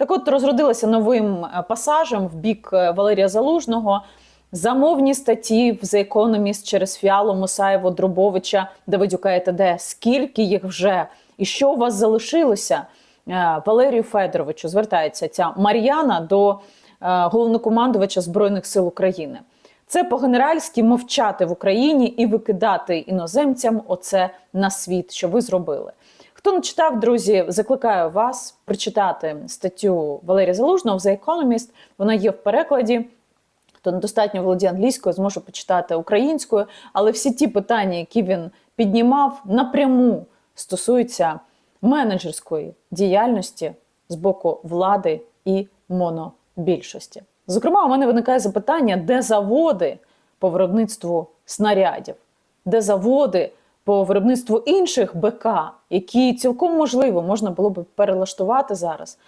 Так от розродилася новим е, пасажем в бік е, Валерія Залужного. Замовні статті в The Economist через Фіалу, Мусаєву, Дробовича, Давидюка і т.д. Скільки їх вже? І що у вас залишилося? Е, Валерію Федоровичу звертається ця Мар'яна до головнокомандувача Збройних сил України. Це по-генеральськи мовчати в Україні і викидати іноземцям оце на світ, що ви зробили. Хто не читав, друзі, закликаю вас прочитати статтю Валерія Залужного в The Economist. Вона є в перекладі. Хто недостатньо володіє англійською, зможе почитати українською. Але всі ті питання, які він піднімав, напряму стосуються менеджерської діяльності з боку влади і монобільшості. Зокрема, у мене виникає запитання, де заводи по виробництву снарядів, де заводи по виробництву інших БК, які цілком можливо можна було б перелаштувати зараз.